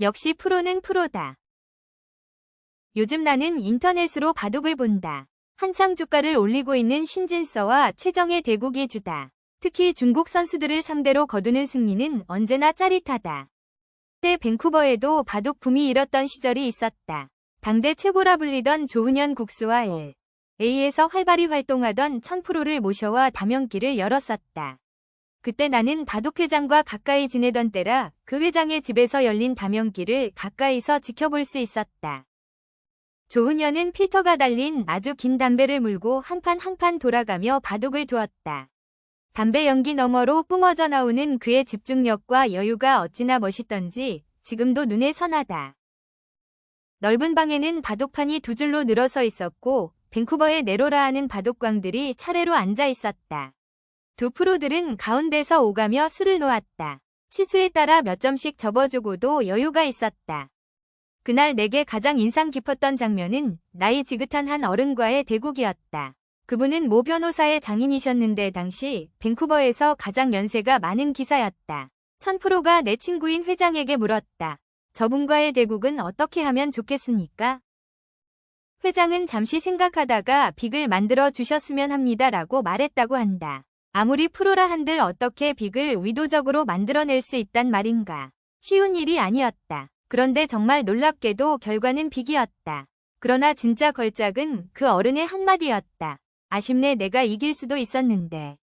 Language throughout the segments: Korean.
역시 프로는 프로다. 요즘 나는 인터넷으로 바둑을 본다. 한창 주가를 올리고 있는 신진서와 최정의 대국이 주다. 특히 중국 선수들을 상대로 거두는 승리는 언제나 짜릿하다. 때 밴쿠버에도 바둑 붐이 일었던 시절이 있었다. 당대 최고라 불리던 조은현 국수와 L. A에서 활발히 활동하던 천프로를 모셔와 담연길을 열었었다. 그때 나는 바둑 회장과 가까이 지내던 때라 그 회장의 집에서 열린 담연길을 가까이서 지켜볼 수 있었다. 조은현은 필터가 달린 아주 긴 담배를 물고 한 판 한 판 돌아가며 바둑을 두었다. 담배 연기 너머로 뿜어져 나오는 그의 집중력과 여유가 어찌나 멋있던지 지금도 눈에 선하다. 넓은 방에는 바둑판이 두 줄로 늘어서 있었고 밴쿠버의 네로라 하는 바둑광들이 차례로 앉아 있었다. 두 프로들은 가운데서 오가며 술을 놓았다. 치수에 따라 몇 점씩 접어주고도 여유가 있었다. 그날 내게 가장 인상 깊었던 장면은 나이 지긋한 한 어른과의 대국이었다. 그분은 모 변호사의 장인이셨는데 당시 밴쿠버에서 가장 연세가 많은 기사였다. 천프로가 내 친구인 회장에게 물었다. 저분과의 대국은 어떻게 하면 좋겠습니까? 회장은 잠시 생각하다가 빅을 만들어 주셨으면 합니다라고 말했다고 한다. 아무리 프로라 한들 어떻게 빅을 의도적으로 만들어낼 수 있단 말인가. 쉬운 일이 아니었다. 그런데 정말 놀랍게도 결과는 빅이었다. 그러나 진짜 걸작은 그 어른의 한마디였다. 아쉽네 내가 이길 수도 있었는데.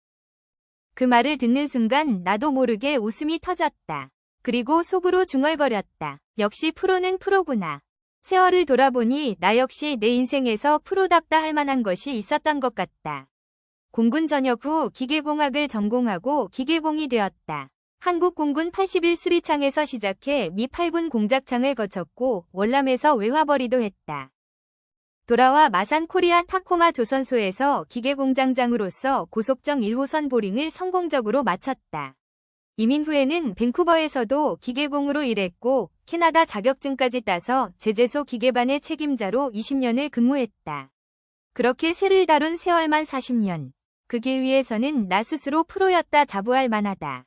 그 말을 듣는 순간 나도 모르게 웃음이 터졌다. 그리고 속으로 중얼거렸다. 역시 프로는 프로구나. 세월을 돌아보니 나 역시 내 인생에서 프로답다 할 만한 것이 있었던 것 같다. 공군 전역 후 기계공학을 전공하고 기계공이 되었다. 한국공군 81 수리창에서 시작해 미 8군 공작창을 거쳤고 월남에서 외화벌이도 했다. 돌아와 마산 코리아 타코마 조선소에서 기계공장장으로서 고속정 1호선 보링을 성공적으로 마쳤다. 이민 후에는 밴쿠버에서도 기계공으로 일했고 캐나다 자격증까지 따서 제재소 기계반의 책임자로 20년을 근무했다. 그렇게 새를 다룬 세월만 40년. 그 길 위에서는 나 스스로 프로였다 자부할 만하다.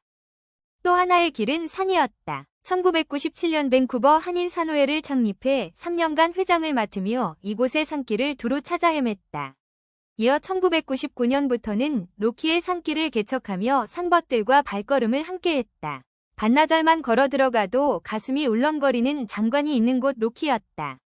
또 하나의 길은 산이었다. 1997년 밴쿠버 한인 산호회를 창립해 3년간 회장을 맡으며 이곳의 산길을 두루 찾아 헤맸다. 이어 1999년부터는 로키의 산길을 개척하며 산벗들과 발걸음을 함께했다. 반나절만 걸어 들어가도 가슴이 울렁거리는 장관이 있는 곳 로키였다.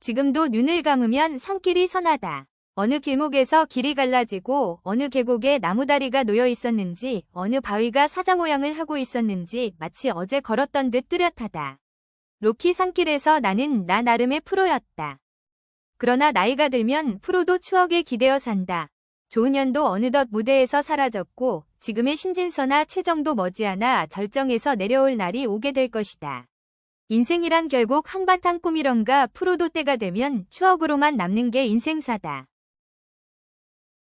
지금도 눈을 감으면 산길이 선하다. 어느 길목에서 길이 갈라지고 어느 계곡에 나무다리가 놓여 있었는지 어느 바위가 사자 모양을 하고 있었는지 마치 어제 걸었던 듯 뚜렷하다. 로키 산길에서 나는 나 나름의 프로였다. 그러나 나이가 들면 프로도 추억에 기대어 산다. 조은현도 어느덧 무대에서 사라졌고 지금의 신진서나 최정도 머지않아 절정에서 내려올 날이 오게 될 것이다. 인생이란 결국 한바탕 꿈이런가 프로도 때가 되면 추억으로만 남는 게 인생사다.